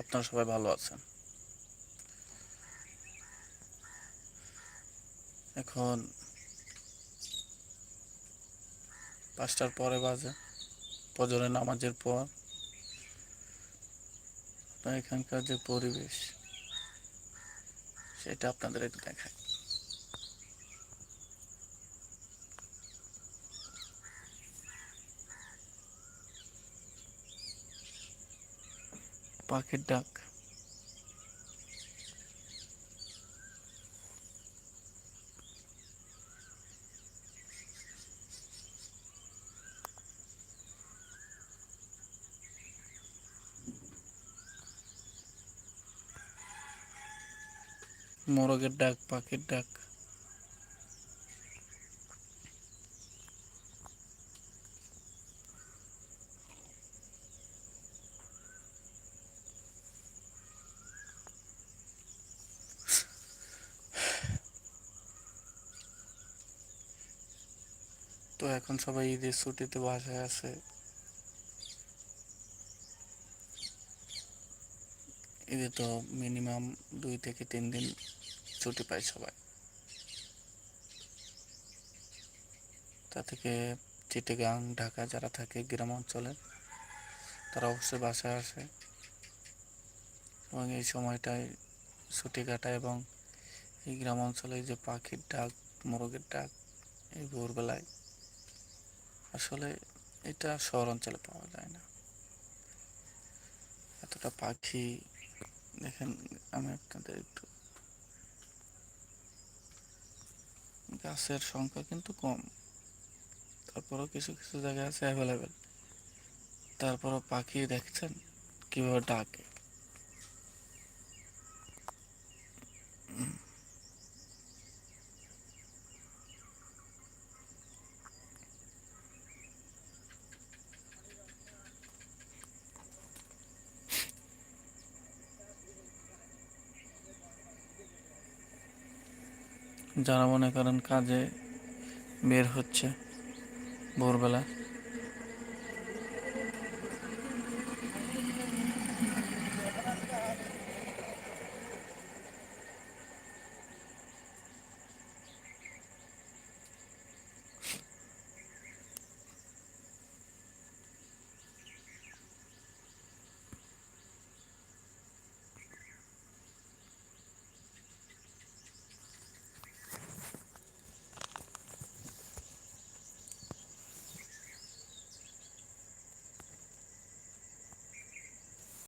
আপনারা সবাই ভালো আছেন। এখন পাঁচটার পরে বাজে পজরে নামাজের পর। এখানকার যে পরিবেশ, সেটা আপনাদের একটু দেখায় পাখির ডাক। মোরগের ডাক পাখির ডাক। তো এখন সবাই ঈদের ছুটিতে বাসায় আছে। ঈদে তো মিনিমাম দুই থেকে তিন দিন ছুটি পায় সবাই। তা থেকে চিটেগাং, ঢাকা যারা থাকে গ্রাম অঞ্চলে, তারা অবশ্যই বাসায় আসে। এবং এই সময়টায় ছুটি কাটায় এবং এই গ্রাম অঞ্চলে যে পাখির ডাক, মোরগের ডাক, এই ভোরবেলায় আসলে এটা শহর অঞ্চলে পাওয়া যায় না। এতটা পাখি, দেখেন, আমি আপনাদের একটু গাছের সংখ্যা কিন্তু কম। তারপরও কিছু কিছু জায়গায় আছে অ্যাভেলেবেল তারপরও পাখি দেখছেন, কীভাবে ডাকে। যারা মনে করেন কাজে বের হচ্ছে ভোরবেলা।